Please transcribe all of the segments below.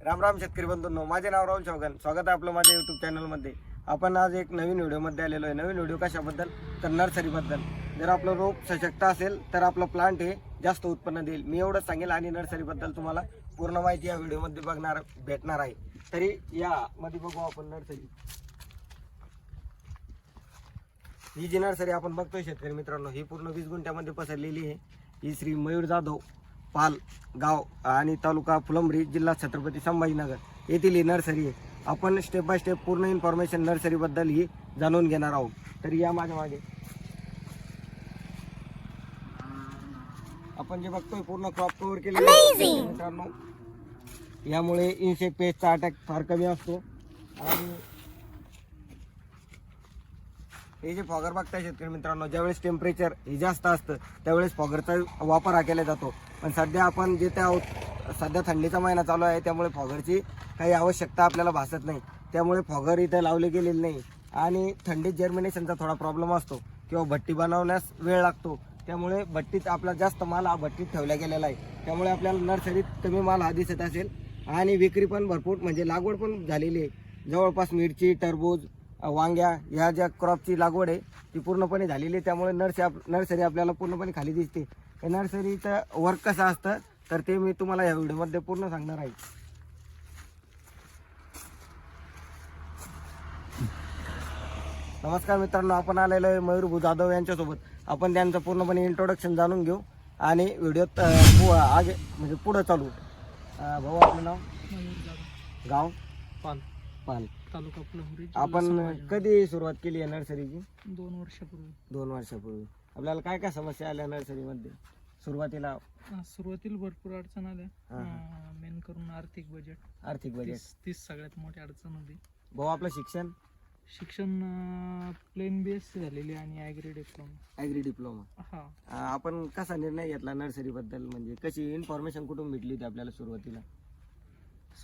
राम राम शेतकरी बंधूंनो माझे नाव राहुल चौगन स्वागत आहे आपलं माझ्या युट्यूब चॅनलमध्ये आपण आज एक नवीन व्हिडिओमध्ये आलेलो आहे. नवीन व्हिडिओ कशाबद्दल? तर नर्सरीबद्दल. जर आपलं रोप सशक्त असेल तर आपलं प्लांट हे जास्त उत्पन्न देईल. मी एवढंच सांगेल आणि नर्सरीबद्दल तुम्हाला पूर्ण माहिती या व्हिडिओमध्ये बघणार भेटणार आहे. तरी यामध्ये बघू आपण नर्सरी. ही जी नर्सरी आपण बघतोय शेतकरी मित्रांनो ही पूर्ण वीस गुंठ्यामध्ये पसरलेली आहे. ही श्री मयूर जाधव. पाल गाव आणि तालुका फुलंब्री जिल्हा छत्रपती संभाजीनगर येथील ही नर्सरी आहे. आपण स्टेप बाय स्टेप पूर्ण इन्फॉर्मेशन नर्सरीबद्दल ही जाणून घेणार आहोत. तर या माझ्या मागे. आपण जे बघतोय पूर्ण क्रॉप कव्हर केलेलं आहे. मित्रांनो यामुळे इन्सेक्ट पेस्टचा अटॅक फार कमी असतो. आणि हे जे फॉगर बघताय शेतकरी मित्रांनो ज्यावेळेस टेम्परेचर हे जास्त असतं त्यावेळेस फॉगरचा वापर हा केला जातो. पण सध्या आपण जे त्या सध्या थंडीचा महिना चालू आहे त्यामुळे फॉगरची काही आवश्यकता आपल्याला भासत नाही. त्यामुळे फॉगर इथं लावले गेलेले नाही. आणि थंडीत जर्मिनेशनचा थोडा प्रॉब्लेम असतो किंवा भट्टी बनवण्यास वेळ लागतो. त्यामुळे भट्टीत आपला जास्त माल हा भट्टीत ठेवला गेलेला आहे. त्यामुळे आपल्याला नर्सरीत कमी माल हा दिसत असेल. आणि विक्री पण भरपूर म्हणजे लागवड पण झालेली आहे. जवळपास मिरची टरबूज वांग्या ह्या ज्या क्रॉपची लागवड आहे ती पूर्णपणे झालेली आहे. त्यामुळे नर्सरी आप नर्सरी आपल्याला पूर्णपणे खाली दिसते. हे नर्सरीचं वर्क कसं असतं तर ते मी तुम्हाला या व्हिडिओमध्ये पूर्ण सांगणार आहे. नमस्कार मित्रांनो आपण आलेलो आहे मयूर भू जाधव यांच्यासोबत. आपण त्यांचं पूर्णपणे इंट्रोडक्शन जाणून घेऊ आणि व्हिडिओत आगे म्हणजे पुढं चालू. भाऊ आपलं नाव? गाव? पाल पाल तालुका फुलंब्री जिल्हा आपण संभाजीनगर. कधी सुरुवात केली आहे नर्सरीची? दोन वर्षापूर्वी. दोन वर्षापूर्वी. आपल्याला काय काय समस्या आल्या नर्सरीमध्ये? सुरुवातीला अं, सुरुवातीला भरपूर अडचण आल्या. हा. मेन करून आर्थिक बजेट आर्थिक बजेट तीस तीस सगळ्यात मोठी अडचण होती. भाऊ आपलं शिक्षण? शिक्षण प्लेन बेस झालेली आणि ॲग्री डिप्लोमा ॲग्री डिप्लोमा हा. आपण कसा निर्णय घेतला नर्सरीबद्दल? म्हणजे कशी इन्फॉर्मेशन कुठून भेटली होती आपल्याला सुरुवातीला?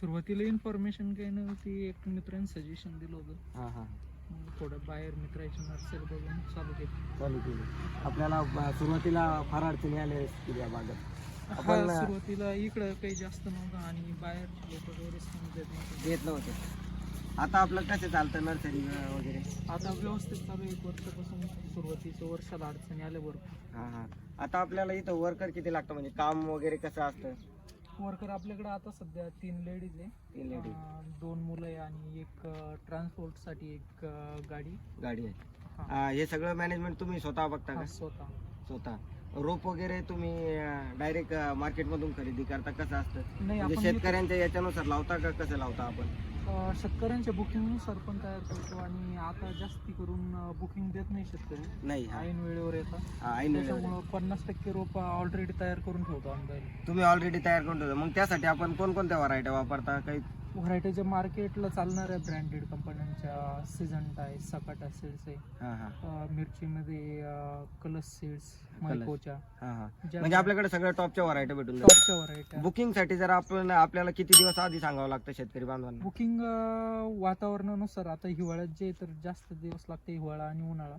सुरुवातीला इन्फॉर्मेशन काही नव्हती एक मित्राने सजेशन दिलं होतं. हां हां. मग थोडं बाहेर मित्राची नर्सरी बघून चालू केली. चालू केली. आपल्याला सुरुवातीला फार अडचणी आल्या असतील या भागात. हा आपण सुरुवातीला इकडं काही जास्त नव्हतं आणि बाहेर लोक वगैरे समजत नव्हते येत नव्हते. आता आपलं कसं चालतं नर्सरी वगैरे? आता व्यवस्थित चालू आहे. एक वर्षापासून सुरुवातीच्या वर्षाला अडचणी आल्या बरोबर हां हां. आता आपल्याला इथं वर्कर किती लागतं? म्हणजे काम वगैरे कसं असतं? वर्कर आपल्याकडे आता सध्या तीन लेडीज आहे. तीन लेडी अं, दोन मुलं आहे आणि एक ट्रान्सपोर्टसाठी एक अं, गाडी. गाडी आहे. हा, हे सगळं मॅनेजमेंट तुम्ही स्वतः बघता हा, का स्वतः. स्वतः. रोप वगैरे तुम्ही डायरेक्ट मार्केटमधून खरेदी करता? कसं असतं? नाही म्हणजे आपण शेतकऱ्यांच्या याच्यानुसार लावता का? कसं लावता आपण? शेतकऱ्यांच्या बुकिंगनुसार पण तयार करतो आणि आता जास्ती करून बुकिंग देत नाही शेतकरी नाही हा. ऐन वेळेवर येतात हा, ऐन वेळेवर. त्याच्यामुळं पन्नास टक्के रोप ऑलरेडी तयार करून ठेवतो आम्ही पहिले. तुम्ही ऑलरेडी तयार करून ठेवता मग त्यासाठी आपण कोणकोणत्या व्हरायट्या वापरता काही व्हरायटीच्या मार्केटला चालणाऱ्या ब्रँडेड कंपन्यांच्या सिजंट आहे सकाटा सीड्स आहे. अं, मिरचीमध्ये कलस सीड्स मायकोच्या म्हणजे आपल्याकडे सगळ्या टॉपच्या व्हरायट्या भेटून टॉपच्या व्हरायट्या बुकिंगसाठी जर आपण आपल्याला किती दिवस आधी सांगावं लागतं शेतकरी बांधवांना? बुकिंग वातावरणानुसार आता हिवाळ्यात जे तर जास्त दिवस लागते हिवाळा आणि उन्हाळा.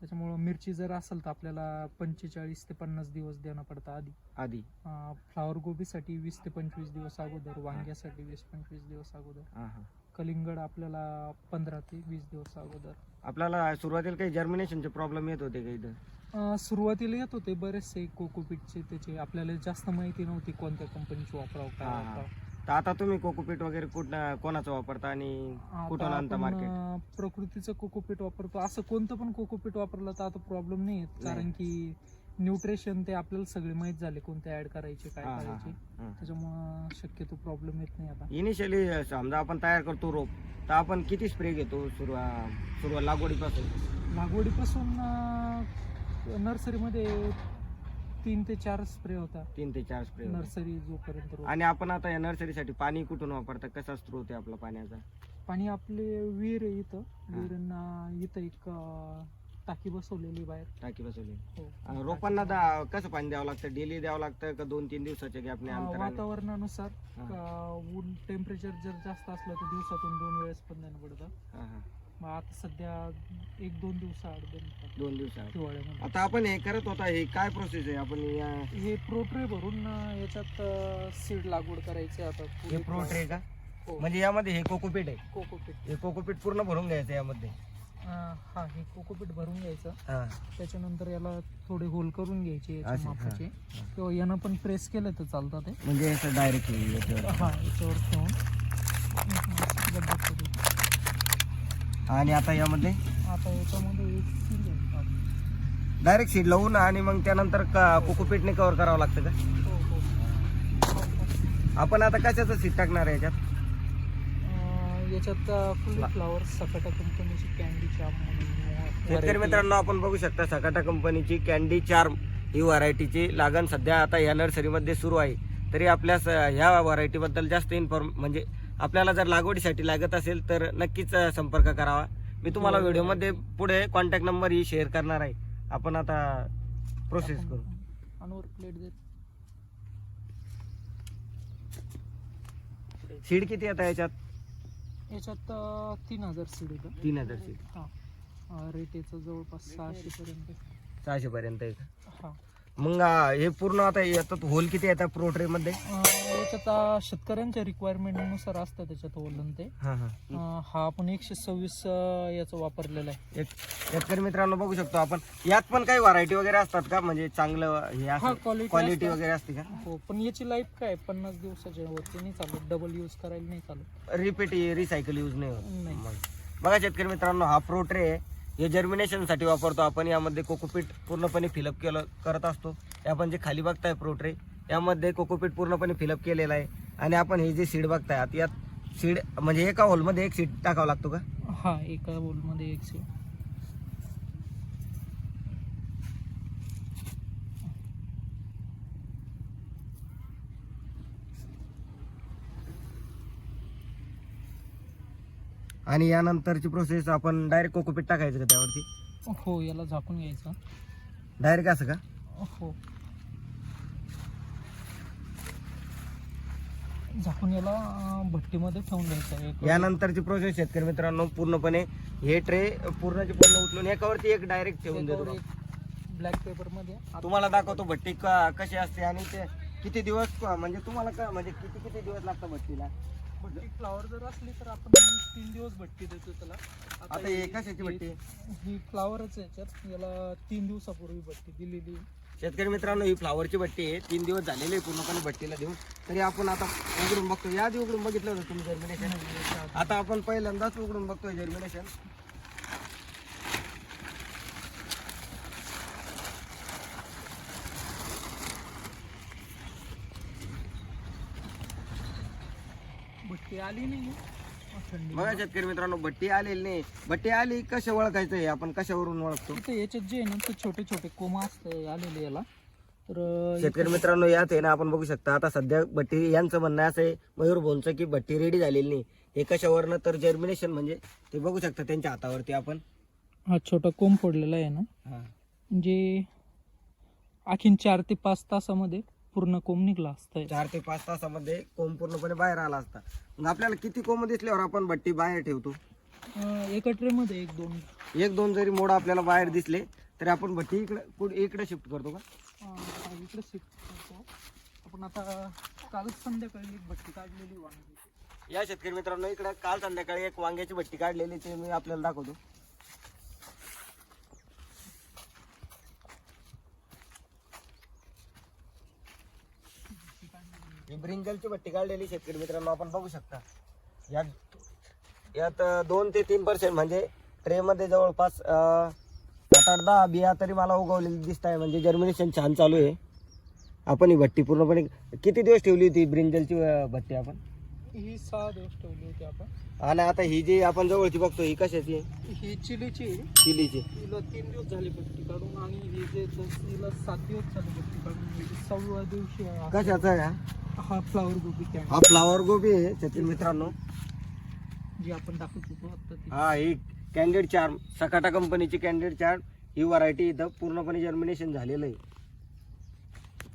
त्याच्यामुळं मिरची जर असेल तर आपल्याला पंचेचाळीस ते पन्नास दिवस देणं पडतं आधी. आधी. फ्लावर गोबीसाठी वीस ते पंचवीस दिवस अगोदर वांग्यासाठी वीस पंचवीस दिवस अगोदर. हां हां. कलिंगड आपल्याला पंधरा ते वीस दिवस अगोदर. आपल्याला सुरुवातीला काही जर्मिनेशनचे प्रॉब्लेम येत होते का इथं? अं, सुरुवातीला येत होते बरेचसे कोकोपीटचे त्याचे आपल्याला जास्त माहिती नव्हती कोणत्या कंपनीची वापरावं काय हा, हा. वापरावं. तर आता तुम्ही कोकोपीट वगैरे कुठं कोणाचं वापरता आणि कुठून आता आणता आपण, मार्केट अं, प्रकृतीचं कोकोपीट वापरतो. असं कोणतं पण कोकोपीट वापरलं तर आता प्रॉब्लेम नाही. येत. कारण की न्यूट्रिशन ते आपल्याला सगळे माहीत झाले कोणते ऍड करायचे काय करायचे. त्याच्यामुळं शक्यतो प्रॉब्लेम येत नाही आता. इनिशियली समजा आपण तयार करतो रोप तर आपण किती स्प्रे घेतो सुरुवात सुरुवात लागवडीपासून? लागवडीपासून नर्सरीमध्ये तीन ते चार स्प्रे होता. तीन ते चार स्प्रे नर्सरी जोपर्यंत रोप. आणि आपण आता या नर्सरीसाठी पाणी कुठून वापरता? कसा स्त्रोत आहे आपला पाण्याचा? पाणी आपले विहीर आहे इथं. विहिरींना इथं एक अं, टाकी बसवलेली बाहेर. टाकी बसवली हो. अं, रोपांना दा- कसं पाणी द्यावं लागतं? डेली द्यावं लागतं का दोन तीन दिवसाच्या गॅपने अं, अंतराने? वातावरणानुसार हा. अं, ऊन टेम्परेचर जर जास्त असलं तर दिवसातून दोन वेळेस पण देणं पडतं हा, हा. मग आता सध्या एक दोन बनतात दोन दिवसात हिवाळ्यामध्ये. आता आपण हे करत होता हे काय प्रोसेस आहे? आपण या हे प्रोट्रे भरून अं, याच्यात सीड लागवड करायची आता हे पुढे. प्रो ट्रे का? हो. म्हणजे यामध्ये हे कोकोपीट आहे. कोकोपीट. हे कोकोपीट पूर्ण भरून घ्यायचं यामध्ये. हा हे कोकोपीट भरून घ्यायचं. हा. त्याच्यानंतर याला थोडे होल करून घ्यायचे याच्या असे, हा, मापाचे. किंवा यानं पण प्रेस केलं तर चालतं ते. म्हणजे असं डायरेक्ट हा याच्यावर. ठेवून. गड्डा. आणि आता यामध्ये? आता याच्यामध्ये एक सीड डायरेक्ट सीड लावून आणि मग त्यानंतर कोकोपीटने कव्हर करावं लागतं का? हो हो. आपण आता कशाचं सीड टाकणार आहे याच्यात? याच्यात फुल फ्लावर सकाटा कंपनीची कॅन्डी शेतकरी मित्रांनो आपण बघू शकता सकाटा कंपनीची कॅन्डी चार्म ही व्हरायटीची लागण सध्या आता या नर्सरीमध्ये सुरू आहे. तरी आपल्या ह्या व्हरायटीबद्दल जास्त इन्फॉर्म म्हणजे आपल्याला जर लागवडीसाठी लागत असेल तर नक्कीच संपर्क करावा. मी तुम्हाला व्हिडिओमध्ये पुढे कॉन्टॅक्ट नंबर ही शेअर करणार आहे. आपण आता प्रोसेस करू. अनवर प्लेट दे सीड किती येतं याच्यात? याच्यात अं, तीन हजार सीड येतं तीन हजार सीड हा. रेट याचं जवळपास सहाशे पर्यंत. सहाशे पर्यंत आहे का? हा. मग हे पूर्ण आता याच्यात होल किती येतात प्रो ट्रे मध्ये? अं, याच्यात अं, शेतकऱ्यांच्या रिक्वायरमेंटनुसार असतं त्याच्यात ओलन ते. हा हा. अं, हा आपण एकशे सव्वीस अं, याचं वापरलेलं आहे. एक शेतकरी मित्रांनो बघू शकतो आपण. यात पण काही व्हरायटी वगैरे असतात का? म्हणजे चांगलं हे हा क्वालिटी वगैरे असते का? हो पण याची लाईफ काय पन्नास दिवसाच्या वरती नाही चालत. डबल यूज करायला नाही चालत. रिपीट रिसायकल यूज नाही होत. नाही. मग. बघा शेतकरी मित्रांनो हा प्रो ट्रे आहे. हे जर्मिनेशनसाठी वापरतो आपण. यामध्ये कोकोपीट पूर्णपणे फिलअप केलं करत असतो. हे आपण जे खाली बघताय प्रो ट्रे यामध्ये कोकोपीट पूर्णपणे फिलअप केलेलं आहे. आणि आपण हे जे सीड बघताय आता यात सीड म्हणजे एका होलमध्ये एक सीड टाकावं लागतो का? हा एका बोलमध्ये एक सीड आणि यानंतरची प्रोसेस आपण डायरेक्ट कोकोपीट टाकायचं का त्यावरती? हो याला झाकून घ्यायचं. डायरेक्ट असं का? हो. झाकून याला भट्टीमध्ये ठेवून द्यायचं एक यानंतरची प्रोसेस शेतकरी मित्रांनो पूर्णपणे हे ट्रे पूर्णचे पूर्ण उचलून एकावरती एक डायरेक्ट ठेवून देतो त्याच्यावर एक ब्लॅक पेपरमध्ये. आत- तुम्हाला दाखवतो भट्टी क- कशी असते आणि ते किती दिवस म्हणजे तुम्हाला का म्हणजे किती किती दिवस लागतात भट्टीला? भट्टी फ्लावर जर असली तर आपण तीन दिवस भट्टी देतो त्याला. आता हे कशाची भट्टी? ही फ्लावरच याच्यात. याला तीन दिवसापूर्वी भट्टी दिलेली. आहे. शेतकरी मित्रांनो ही फ्लावरची भट्टी आहे. तीन दिवस झालेले आहे पूर्णपणे भट्टीला देऊन. तरी आपण आता उघडून बघतो याआधी उघडून बघितलं होतं तुम्ही जर्मिनेशन आता आपण पहिल्यांदाच उघडून बघतोय जर्मिनेशन भट्टी आली नाही बघा शेतकरी मित्रांनो भट्टी आलेली नाही. भट्टी आली कशा ओळखायचं हे? आपण कशावरून ओळखतो? इथं याच्यात जे आहे ना ते छोटे छोटे कोमा असते आलेले याला. तर शेतकरी मित्रांनो यात आहे ना आपण बघू शकता आता सध्या भट्टी यांचं म्हणणं असं आहे मयूर बोलचं की भट्टी रेडी झालेली नाही. हे कशावरनं? तर जर्मिनेशन म्हणजे ते बघू शकता त्यांच्या हातावरती आपण. हा छोटा कोंब फोडलेला आहे ना. म्हणजे आणखीन चार ते पाच तासामध्ये पूर्ण कोंब निघला असतं चार ते पाच तासामध्ये कोंब पूर्णपणे बाहेर आला असता. मग आपल्याला किती कोंब दिसल्यावर आपण भट्टी बाहेर ठेवतो? एका ट्रेमध्ये एक दोन. एक दोन जरी मोड आपल्याला बाहेर दिसले तरी आपण भट्टी इकडे पुढे इकडे शिफ्ट करतो का? अं, इकडे शिफ्ट करतो. आपण आता काल संध्याकाळी एक भट्टी काढलेली वांगी. या शेतकरी मित्रांनो इकडे काल संध्याकाळी एक वांग्याची भट्टी काढलेली ते मी आपल्याला दाखवतो. ही ब्रिंजलची भट्टी काढलेली शेतकरी मित्रांनो आपण बघू शकता. यात यात दोन ते तीन पर्सेंट म्हणजे ट्रेमध्ये जवळपास सात आठ दहा बिया तरी मला उगवलेली दिसत आहे म्हणजे जर्मिनेशन छान चालू आहे. आपण ही भट्टी पूर्णपणे किती दिवस ठेवली होती ब्रिंजलची भट्टी आपण? ही सहा दिवस ठेवली होती आपण. आणि आता ही जी आपण जवळची बघतो ही कशाची ही चिलीची. चिलीची. हिला तीन दिवस झाले भट्टी काढून आणि ही जे हिला सात दिवस झाले भट्टी काढून. म्हणजे सहाव्या दिवशी. कशाचा हा? फ्लावर गोबी हा फ्लावर गोबी आहे शेतकरी मित्रांनो. जी आपण दाखवत होतो आता ती. हा ही कॅन्डेड चार्म सकाटा कंपनीची कॅन्डेड चार्म ही व्हरायटी इथं पूर्णपणे जर्मिनेशन झालेलं आहे.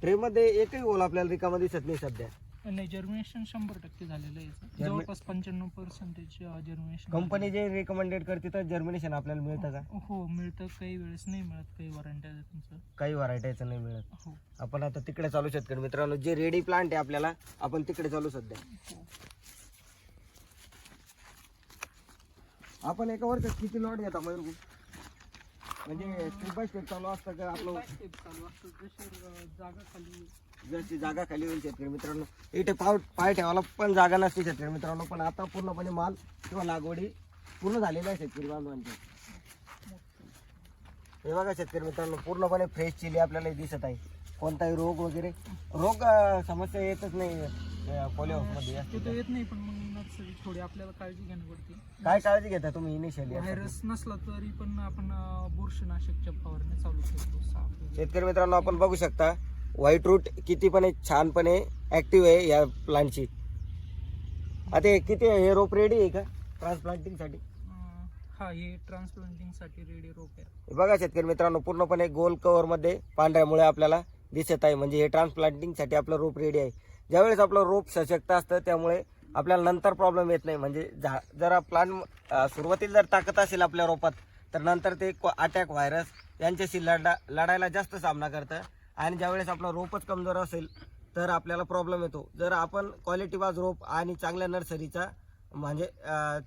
ट्रेमध्ये एकही होल आपल्याला रिकामा दिसत नाही सध्या. नाही जर्मिनेशन शंभर टक्के झालेलं आहे याचं. Germi- जवळपास पंच्याण्णव पर्सेंटेज जर्मिनेशन कंपनी जे रिकमेंडेड करते तर जर्मिनेशन आपल्याला मिळतं का? हो मिळतं. काही वेळेस नाही मिळत काही वॉरंट्या तुमचं. काही व्हरायटीचं नाही मिळत. हो. आपण आता तिकडे चालू शेतकरी मित्रांनो जे रेडी प्लांट आहे आपल्याला आपण तिकडे चालू सध्या. हो. आपण एका वर्षात किती लॉट घेता मयूर म्हणजे स्टेप बाय स्टेप चालू असतं का आपलं? step चालू असतं. जशी अं, जागा खाली जशी जागा खाली होईल शेतकरी मित्रांनो. इथे पाव पाय ठेवायला पण जागा नसते शेतकरी मित्रांनो पण आता पूर्णपणे माल किंवा लागवडी पूर्ण झालेला आहे शेतकरी बांधवांची. हे बघा शेतकरी मित्रांनो पूर्णपणे फ्रेश चिली आपल्याला दिसत आहे. कोणताही रोग वगैरे रोग अं, समस्या येतच नाही पोलिओ मध्ये ते तर येत नाही पण मग नर्सरी थोडी आपल्याला काळजी घ्यावी पडते. काय काळजी घेता तुम्ही इनिशियली व्हायरस नसला तरी पण आपण अं, बुरशीनाशकच्या फवारणी चालू करतो साफ शेतकरी मित्रांनो आपण बघू शकता व्हाईट रूट कितीपणे छानपणे ऍक्टिव्ह आहे या प्लांटची आता हे किती आहे? हे रोप रेडी आहे का? ट्रान्सप्लांटिंगसाठी? अं, हा हे रेडी रोप आहे. बघा शेतकरी मित्रांनो पूर्णपणे गोल कव्हरमध्ये पांढऱ्यामुळे आपल्याला दिसत आहे. म्हणजे हे ट्रान्सप्लांटिंगसाठी आपलं रोप रेडी आहे. ज्यावेळेस आपलं रोप सशक्त असतं त्यामुळे आपल्याला नंतर प्रॉब्लेम येत नाही. म्हणजे झा जर प्लांट सुरुवातीला जर ताकद असेल आपल्या रोपात तर नंतर ते अटॅक व्हायरस यांच्याशी लढा लढायला जास्त सामना करतं. आणि ज्यावेळेस आपलं रोपच कमजोर असेल तर आपल्याला प्रॉब्लेम येतो. जर आपण क्वालिटी वाज रोप आणि चांगल्या नर्सरीचा म्हणजे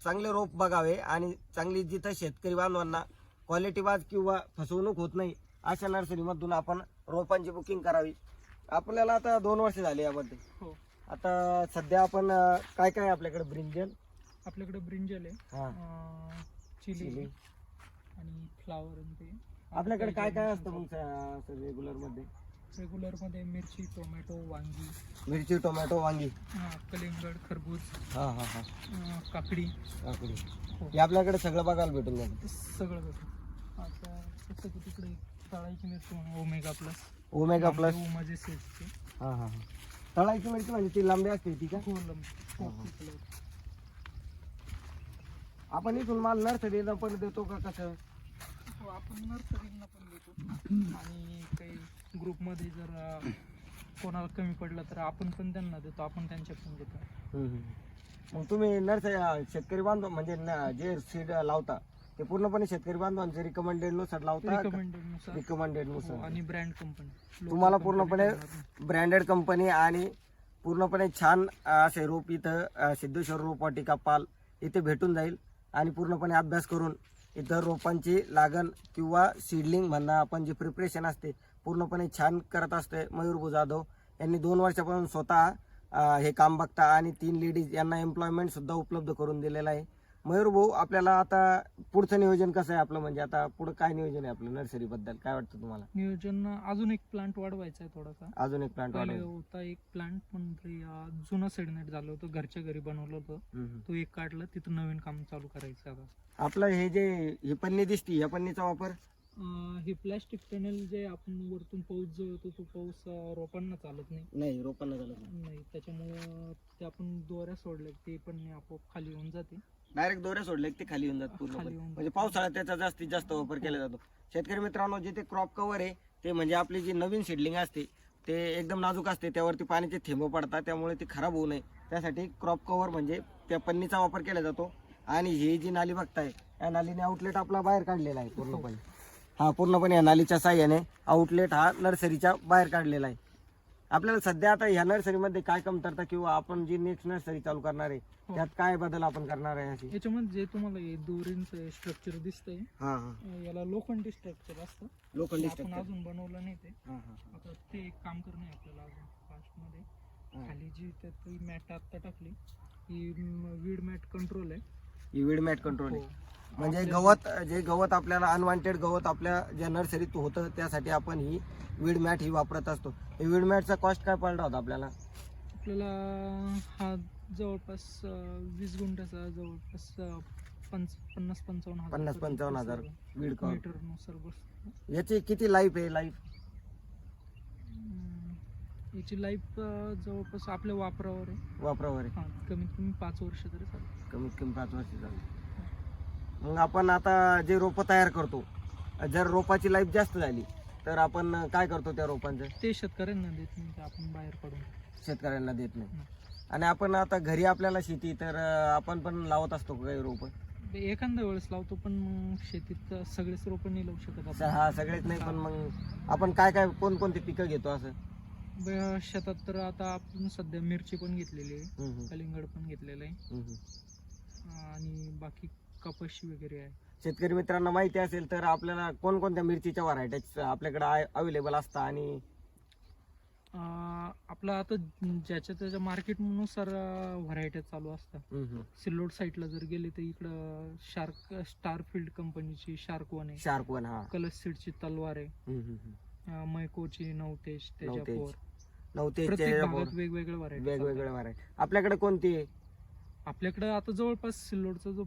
चांगले रोप बघावे आणि चांगली जिथं शेतकरी बांधवांना क्वालिटी वाज किंवा फसवणूक होत नाही अशा नर्सरीमधून आपण रोपांची बुकिंग करावी. आपल्याला आता दोन वर्ष झाली यामध्ये. हो. आता सध्या आपण काय काय आपल्याकडे ब्रिंजल आपल्याकडे ब्रिंजल आहे. हा. चिली आणि फ्लावर आपल्याकडे काय काय असतं मग रेग्युलरमध्ये? रेग्युलरमध्ये मिरची टोमॅटो वांगी. मिरची टोमॅटो वांगी. हा, कलिंगड खरबूज हा हा हा. अं, काकडी. काकडी. हो. आपल्याकडे सगळं बघायला भेटून जातं सगळं भेटतं आता कसं की तिकडे तळायची मिरची म्हणून ओमेगा प्लस ओमेगा प्लस माझे हा हा हा. तळायची मिरची म्हणजे ती लांबी असते ती का? कोलम हा, हा. आपण इथून माल नर्सरीला पण देतो का कसं? आपण नर्सरीला पण देतो. आणि काही ग्रुपमध्ये जर कोणाला कमी पडलं तर आपण पण त्यांना देतो आपण त्यांच्याकडून घेतो मग तुम्ही नर्सरी शेतकरी बांधव म्हणजे न- जे सीड लावता ते पूर्णपणे शेतकरी बांधवांचे रिकमेंडेडनुसार लावता रिकमेंडेडनुसार. रिकमेंडेड हो, नुसार. आणि ब्रँड कंपनी तुम्हाला पूर्णपणे ब्रँडेड कंपनी आणि पूर्णपणे छान असे रोप इथं अं, सिद्धेश्वर रोपवाटिका पाल इथे भेटून जाईल आणि पूर्णपणे अभ्यास करून इथं रोपांची लागण किंवा सीडलिंग म्हणणं आपण जे प्रिपरेशन असते पूर्णपणे छान करत असते मयूर जाधव. यांनी दोन वर्षापासून स्वतः हे काम बघता आणि तीन लेडीज यांना एम्प्लॉयमेंट सुद्धा उपलब्ध करून दिलेलं आहे. मयूर भाऊ आपल्याला आता पुढचं नियोजन कसं आहे आपलं? म्हणजे आता पुढं काय नियोजन आहे आपलं नर्सरी बद्दल काय वाटतं तुम्हाला? नियोजन अजून एक प्लांट वाढवायचा आहे थोडासा. अजून एक प्लांट पहिले होता एक प्लांट पण ते, अं, जुनं सेडनेट झालं होतं. घरच्या घरी बनवलं होतं. तो एक काढला. तिथं नवीन काम चालू करायचं आता. आपलं हे जे ही पन्नी दिसती या पन्नीचा वापर? हे प्लॅस्टिक टनेल जे आपण वरतून पाऊस जो येतो तो पाऊस रोपांना चालत नाही. नाही रोपांना झालं नाही. त्याच्यामुळं ते आपण दोऱ्या सोडल्या ते पण आपोआप खाली येऊन जाते. डायरेक्ट दोरे सोडले की ते खाली येऊन जात खाली येऊन म्हणजे पावसाळ्यात त्याचा जास्तीत जास्त वापर केला जातो. शेतकरी मित्रांनो जिथे क्रॉप कव्हर आहे ते म्हणजे आपली जी नवीन शेडलिंग असते ते एकदम नाजूक असते. त्यावरती पाण्याचे थेंब पडतात त्यामुळे ते खराब होऊ नये. त्यासाठी क्रॉप कव्हर म्हणजे त्या पन्नीचा वापर केला जातो. आणि ही जी नाली बघताय या नालीने आउटलेट आपला बाहेर काढलेला आहे पूर्णपणे. हा पूर्णपणे या नालीच्या साह्याने आउटलेट हा नर्सरीच्या बाहेर काढलेला आहे आपल्याला सध्या आता ह्या नर्सरीमध्ये काय कमतरता किंवा आपण जी नेक्स्ट नर्सरी चालू करणार आहे हो. त्यात काय बदल आपण करणार आहे अशी याच्यामध्ये जे तुम्हाला हे दोरींचं स्ट्रक्चर दिसतंय हा हा अं, याला लोखंडी स्ट्रक्चर असतं लोखंडी आपण structure. अजून बनवलं नाही ते हा, हा, हा. आता ते एक काम करणं आहे आपल्याला अजून फास्टमध्ये हा. खाली जी त्यात मॅट आता टाकली ही वीड मॅट कंट्रोल आहे ही वीड मॅट कंट्रोल हो. म्हणजे गवत जे गवत आपल्याला अनवॉन्टेड गवत आपल्या ज्या नर्सरीत होतं त्यासाठी आपण ही वीड मॅट ही वापरत असतो. हे वीड मॅटचा कॉस्ट काय पडला होता आपल्याला? आपल्याला हा जवळपास वीस गुंठ्याचा जवळपास पंच पन्नास पंचावन्न हजार पन्नास पंचावन्न हजार वीड कव्हर मीटरनुसार बसतो. याची किती लाईफ आहे लाईफ याची लाईफ जवळपास आपल्या वापरावर आहे. वापरावर आहे. हा कमीत कमी पाच वर्ष तरी चालेल. कमीत कमी पाच वर्ष झाली मग आपण आता जे रोपं तयार करतो जर रोपाची लाईफ जास्त झाली तर आपण काय करतो त्या रोपांचं? ते शेतकऱ्यांना देत नाही ते आपण बाहेर काढून शेतकऱ्यांना देत नाही. आणि आपण आता घरी आपल्याला शेती तर आपण पण लावत असतो काही रोप? एखाद्या वेळेस लावतो पण मग शेतीत सगळेच रोपं नाही लावू शकत आपण. हा सगळेच नाही पण मग आपण काय काय कोणकोणती पिकं घेतो असं? ब- शेतात तर आता आपण सध्या मिरची पण घेतलेली आहे हम्म, हम्म, कलिंगड पण घेतलेलं आहे. हम्म, हम्म. आणि बाकी कपाशी वगैरे आहे. शेतकरी मित्रांना माहिती असेल तर आपल्याला कोणकोणत्या मिरचीच्या व्हरायटी आपल्याकडे अवेलेबल असतात आणि आपलं आता ज्याच्या त्याच्या मार्केटनुसार व्हरायटी चालू असतात. सिल्लोड साईडला जर गेले तर इकडं शार्क स्टार फील्ड कंपनीची शार्क वन आहे. शार्क वन हा. कलर सीडची तलवार आहे. मैकोची नवतेज नवतेज. तेजापूर नऊ ते प्रत्येक तेरा भागात बोर. वेगवेगळ्या व्हरायटी वेगवेगळ्या व्हरायटी आपल्याकडे कोणती आहे? आपल्याकडे आता जवळपास सिल्लोडचा जो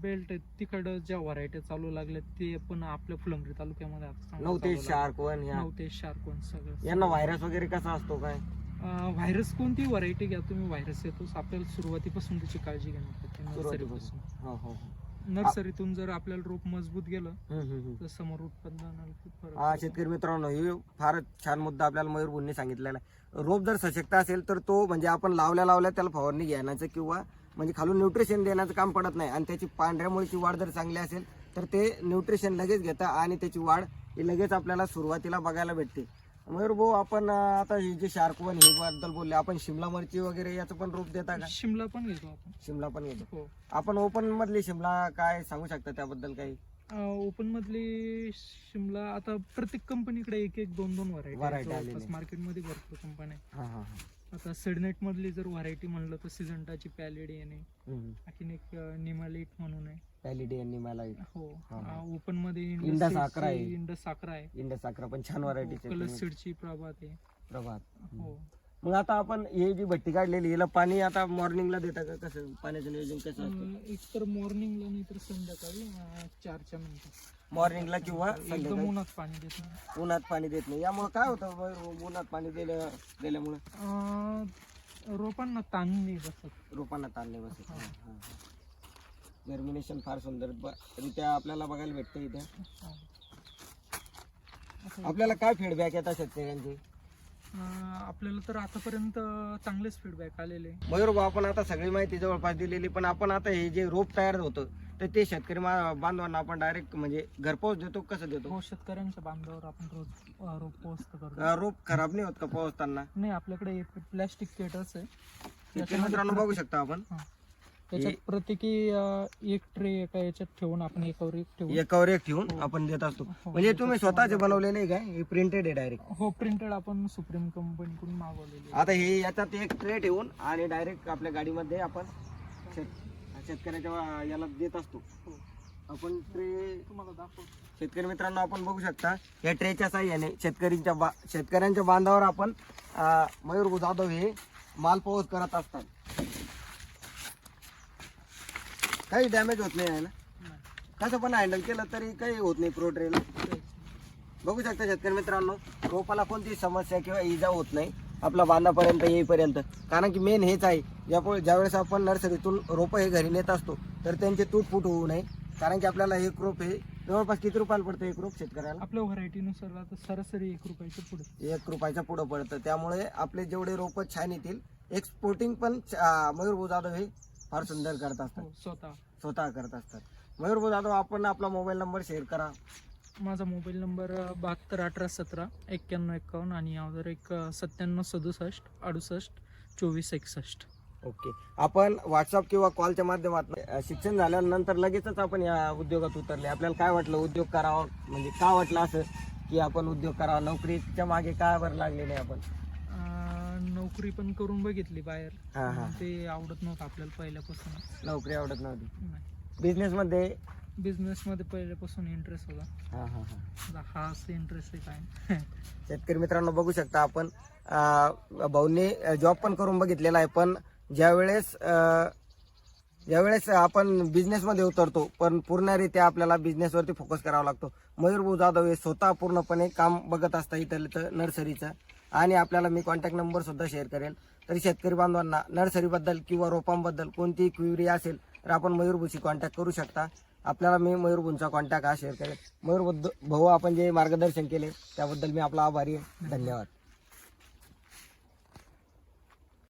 बेल्ट आहे तिकडं ज्या व्हरायटी चालू लागल्या ते पण आपल्या फुलंब्री तालुक्यामध्ये आता चांगलं नऊ ते चालू shark one Navtej shark one सगळं. यांना व्हायरस वगैरे कसा असतो काय? व्हायरस कोणती व्हरायटी घ्या तुम्ही व्हायरस येतोच आपल्याला सुरुवातीपासून त्याची काळजी घेणं पडते सुरुवातीपासून. नर्सरीपासून. हो हो हो. नर्सरीतून जर आपल्याला रोप मजबूत गेलं हम्म, हम्म, हम्म. तर समोर खूप फरक हा पडतो. शेतकरी मित्रांनो हे फारच छान मुद्दा आपल्याला मयूर भुंनी सांगितलेला आहे. रोप जर सशक्त असेल तर तो म्हणजे आपण लावल्या लावल्या त्याला फवारणी घेण्याचं किंवा म्हणजे खालून न्यूट्रिशन देण्याचं काम पडत नाही. आणि त्याची पांढऱ्या मुळीची वाढ जर चांगली असेल तर ते न्यूट्रिशन लगेच घेतं आणि त्याची वाढ ही लगेच आपल्याला सुरुवातीला बघायला भेटते. मयूर भाऊ आपण आता हे जे शार्क वन हे बद्दल बोलले. आपण शिमला मिरची वगैरे याचं पण रोप देता का? शिमला पण घेतो आपण. शिमला पण घेतो. हो. आपण ओपन मधली शिमला काय सांगू शकता त्याबद्दल काही? ओपन मधली शिमला आता प्रत्येक कंपनीकडे एक एक दोन दोन व्हरायटी आलेली. आहे. मार्केटमध्ये भरपूर कंपन्या हा हा हा. आता सेडनेट मधली जर व्हरायटी म्हणलं तर सिजंटाची पॅलेडी आहे. आणखीन एक निमालेट म्हणून आहे. पॅलिडी यांनी मला हो. हा, हा. ओपनमध्ये इंडस साखर आहे. इंडस साखर आहे. इंडस साखरा पण छान व्हरायटी कलर सीडची प्रभात आहे. प्रभात. हो. मग आता आपण हे जी भट्टी काढलेली हिला पाणी आता मॉर्निंगला देता का? कसं? पाण्याचं नियोजन कसं असतं? एक तर मॉर्निंगला नाही तर संध्याकाळी चारच्या नंतर. मॉर्निंगला किंवा एकदम संध्याकाळी. उन्हात पाणी देत नाही. उन्हात पाणी देत नाही. यामुळे काय होतं उन्हात पाणी दिल्या दिल्यामुळे? अं, रोपांना ताण नाही बसत. रोपांना ताणले बसत. जर्मिनेशन फार सुंदर. ब- रित्या आपल्याला बघायला भेटतं इथे. असं, आपल्याला काय फीडबॅक येतात शेतकऱ्यांचे? अं, आपल्याला तर आतापर्यंत चांगलेच फीडबॅक आलेले. मयूर भाऊ आपण आता सगळी माहिती जवळपास दिलेली पण आपण आता हे जे रोप तयार होतं तर ते शेतकरी मा- बांधवांना आपण डायरेक्ट म्हणजे घरपोच देतो कसं देतो? हो शेतकऱ्यांच्या बांधावर आपण रोज अं, रोप पोस्ट करतो. अं, रोप खराब नाही होत का पोहोचताना? नाही आपल्याकडे प्लॅस्टिक केटर्स आहे. मित्रांनो बघू शकता आपण. त्याच्यात प्रत्येकी अं, एक ट्रे एका याच्यात ठेवून आपण एकावर एक ठेवून एकावर एक ठेवून आपण देत असतो. हो, म्हणजे तुम्ही स्वतःचे बनवलेले आहे काय? हे प्रिंटेड आहे डायरेक्ट हो प्रिंटेड आपण सुप्रीम कंपनीकडून मागवलेली आहे. आता हे याच्यात एक ट्रे ठेवून आणि डायरेक्ट आपल्या गाडीमध्ये आपण शेत- शेतकऱ्याच्या याला देत असतो. हो. आपण ट्रे तुम्हाला दाखवतो. शेतकरी मित्रांनो आपण बघू शकता या ट्रेच्या साह्याने शेतकरीच्या बा शेतकऱ्यांच्या बांधावर आपण मयूर जाधव हे माल पोहोच करत असतात. काही डॅमेज होत नाही ना? कसं पण हँडल केलं तरी काही होत नाही प्रो ट्रेला काहीच नाही. बघू शकता शेतकरी मित्रांनो रोपाला कोणती समस्या किंवा इजा होत नाही. आपल्या बांधापर्यंत येईपर्यंत. कारण की मेन हेच आहे. ज्यापुढे ज्यावेळेस आपण नर्सरीतून रोपं हे घरी नेत असतो तर त्यांचे तुटफूट होऊ नये. कारण की आपल्याला एक रोप हे जवळपास किती रुपयाला पडतं एक रोप शेतकऱ्याला? आपल्या व्हरायटीनुसार आता सरासरी एक रुपयाच्या पुढे. एक रुपयाच्या पुढं पडतं. त्यामुळे आपले जेवढे रोपं छान येतील एक्सपोर्टिंग पण अं, मयूर भाऊ जाधव हे फार सुंदर करत असतात. हो स्वतः. स्वतः करत असतात. मयूर भाऊ जाधव आपण आपला मोबाईल नंबर शेअर करा. माझा मोबाईल नंबर बहात्तर अठरा सतरा एक्क्याण्णव एक्कावन्न आणि अगोदर एक सत्त्याण्णव सदुसष्ट अडुसष्ट चोवीस एकसष्ट. ओके. आपण व्हॉट्सअप किंवा कॉलच्या माध्यमातून अ, शिक्षण झाल्यानंतर लगेचच आपण या उद्योगात उतरले. आपल्याला काय वाटलं? उद्योग करावा म्हणजे का वाटलं असं की आपण उद्योग करावा? नोकरीच्या मागे काय बरं लागले नाही आपण? नोकरी पण करून बघितली बाहेर. ते आवडत नव्हतं आपल्याला पहिल्यापासून नोकरी आवडत नव्हती. नाही. बिझनेस मध्ये बिझनेसमध्ये पहिल्यापासून इंटरेस्ट होता. हा हा हा. हा असं इंटरेस्ट आहे काय? शेतकरी मित्रांनो बघू शकता आपण अ, भाऊंनी जॉब पण करून बघितलेला आहे पण ज्यावेळेस अ, ज्यावेळेस आपण बिझनेसमध्ये उतरतो पण पूर्णरित्या आपल्याला बिझनेसवरती फोकस करावा लागतो. मयूर भाऊ जाधव हे स्वतः पूर्णपणे काम बघत असता इथं नर्सरीचं आणि आपल्याला मी कॉन्टॅक्ट नंबर सुद्धा शेअर करेल. तरी शेतकरी बांधवांना नर्सरीबद्दल किंवा रोपांबद्दल कोणतीही क्वेरी असेल तर आपण मयूर भाऊशी कॉन्टॅक्ट करू शकता. आपल्याला मी मयूर कॉन्टॅक्ट हा शेअर करेल मयूर भाऊ आपण जे मार्गदर्शन केले त्याबद्दल मी आपला आभारी आहे. धन्यवाद.